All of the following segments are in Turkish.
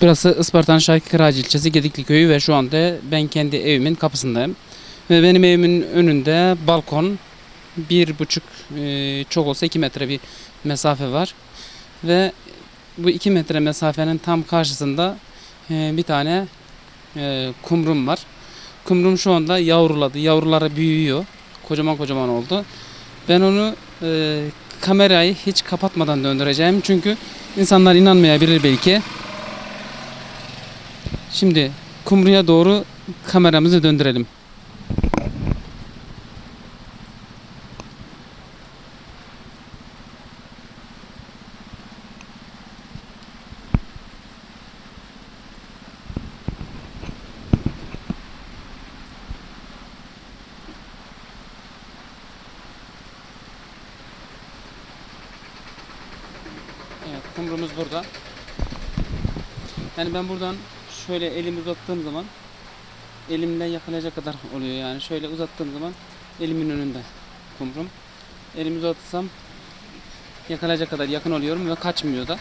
Burası Isparta'nın Şarkı Kırağacı ilçesi Gedikli köyü ve şu anda ben kendi evimin kapısındayım. Ve benim evimin önünde balkon bir buçuk e, çok olsa iki metre bir mesafe var. Ve bu iki metre mesafenin tam karşısında e, bir tane e, kumrum var. Kumrum şu anda yavruladı. Yavruları büyüyor. Kocaman kocaman oldu. Ben onu kamerayı hiç kapatmadan döndüreceğim. Çünkü insanlar inanmayabilir belki. Şimdi kumruya doğru kameramızı döndürelim. Evet, kumrumuz burada. Yani ben buradan şöyle elimi uzattığım zaman elimden yakalayacak kadar oluyor yani. Şöyle uzattığım zaman elimin önünde kumrum. Elimi uzatsam yakalayacak kadar yakın oluyorum ve kaçmıyor da.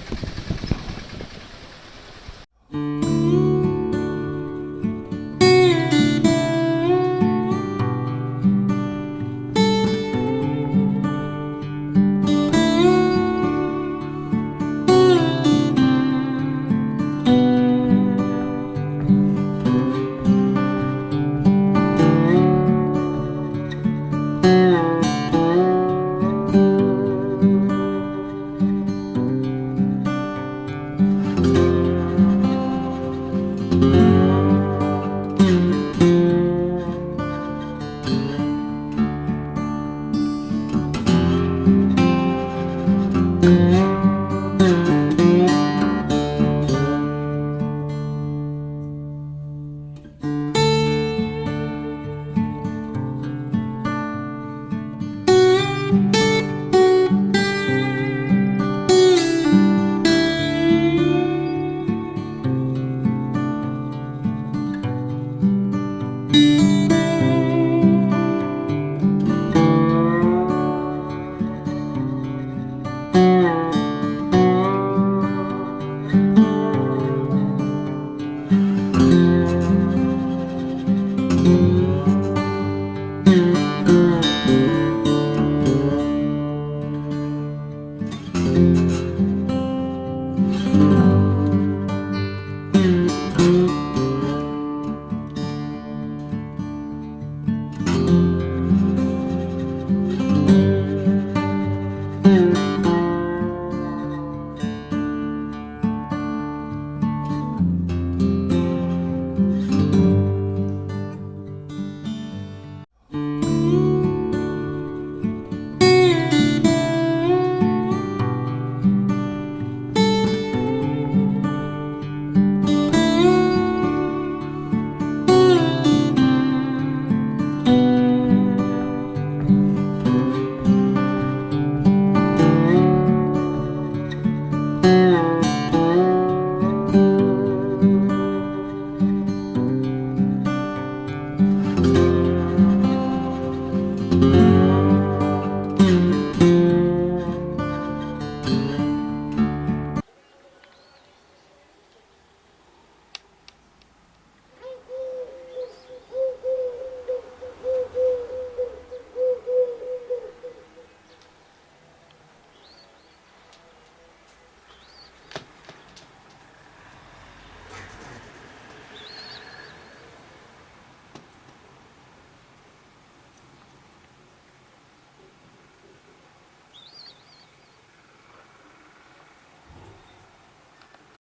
Música